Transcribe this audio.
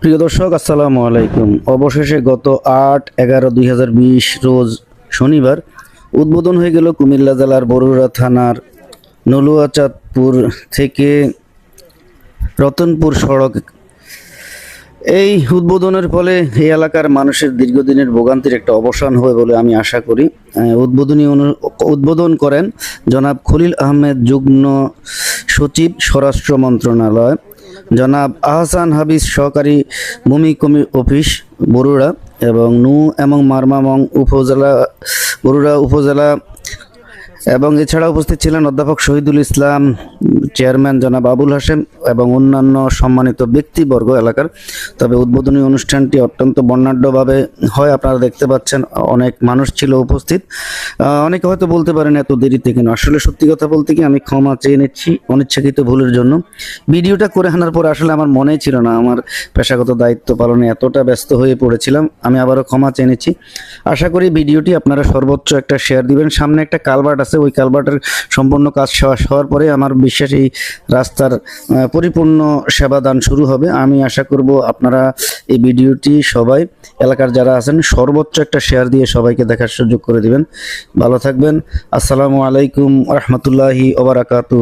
প্রিয় দর্শক, আসসালামু আলাইকুম। অবশেষে গত আট এগারো দুই রোজ শনিবার উদ্বোধন হয়ে গেল কুমিল্লা জেলার বরুড়া থানার নলুয়াচাঁদপুর থেকে রতনপুর সড়ক। এই উদ্বোধনের ফলে এই এলাকার মানুষের দীর্ঘদিনের ভোগান্তির একটা অবসান হবে বলে আমি আশা করি। উদ্বোধনী উদ্বোধন করেন জনাব খলিল আহমেদ, যুগ্ম সচিব, স্বরাষ্ট্র মন্ত্রণালয়। জনাব আহসান হাবিজ সহকারী ভূমি কমি, অফিস, বরুড়া এবং নু এবং মারমামং উপজেলা, বরুড়া উপজেলা এবং এছাড়া উপস্থিত ছিলেন অধ্যাপক শহীদুল ইসলাম চেয়ারম্যান জনাব আবুল হাসেম এবং অন্যান্য সম্মানিত ব্যক্তিবর্গ এলাকার। তবে উদ্বোধনী অনুষ্ঠানটি অত্যন্ত বর্ণাঢ্যভাবে হয়, আপনারা দেখতে পাচ্ছেন অনেক মানুষ ছিল উপস্থিত। অনেকে হয়তো বলতে পারেন এত দেরিতে কেন? আসলে সত্যি কথা বলতে কি আমি ক্ষমা চেয়ে নিচ্ছি অনিচ্ছাকৃত ভুলের জন্য। ভিডিওটা করে আনার পর আসলে আমার মনেই ছিল না, আমার পেশাগত দায়িত্ব পালনে এতটা ব্যস্ত হয়ে পড়েছিলাম, আমি আবারও ক্ষমা চেয়ে নিচ্ছি। আশা করি ভিডিওটি আপনারা সর্বোচ্চ একটা শেয়ার দিবেন। সামনে একটা কালভার্ট আছে, ওই কালভার্টের সম্পূর্ণ কাজ শেষ হওয়ার পরে আমার বিশ্বাস এই রাস্তার আহ, পরিপূর্ণ সেবাদান শুরু হবে। আমি আশা করব আপনারা এই ভিডিওটি সবাই এলাকার যারা আছেন সর্বোচ্চ একটা শেয়ার দিয়ে সবাইকে দেখার সুযোগ করে দিবেন। ভালো থাকবেন। আসসালামু আলাইকুম রহমতুল্লাহি ওবরাকাতু